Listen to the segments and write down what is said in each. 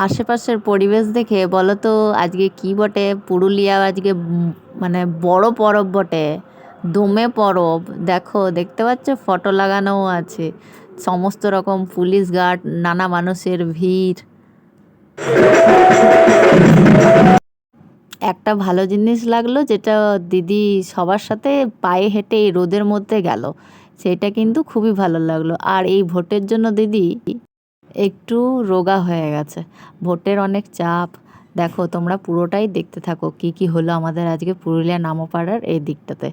আশেপাশের পরিবেশ দেখে বলো তো, আজকে কি বটে? পুরুলিয়া আজকে মানে বড় পরব বটে। দমে পরব। দেখো, দেখতে পাচ্ছ? ফটো লাগানোও আছে। সমস্ত রকম পুলিশ গার্ড, নানা মানুষের ভিড়। একটা ভালো জিনিস লাগল, যেটা দিদি সবার সাথে পায়ে হেঁটে এই রোদের মধ্যে গেল। সেটা কিন্তু খুবই ভালো লাগল। আর এই ভোটের জন্য দিদি একটু রোগা হয়ে গেছে। ভোটের অনেক চাপ। দেখো, তোমরা পুরোটাই দেখতে থাকো। কি কি হলো আমাদের আজকে পুরুলিয়া নামপাড়ার এই দিকটাতে।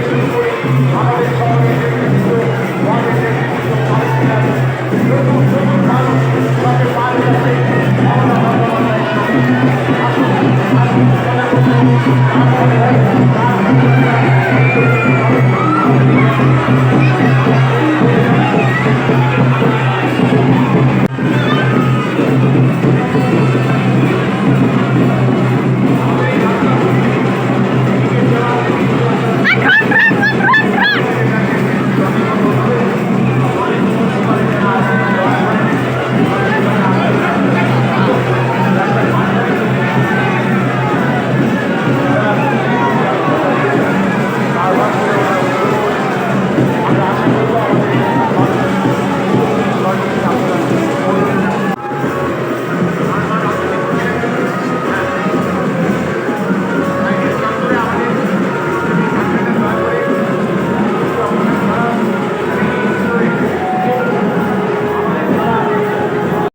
Amém.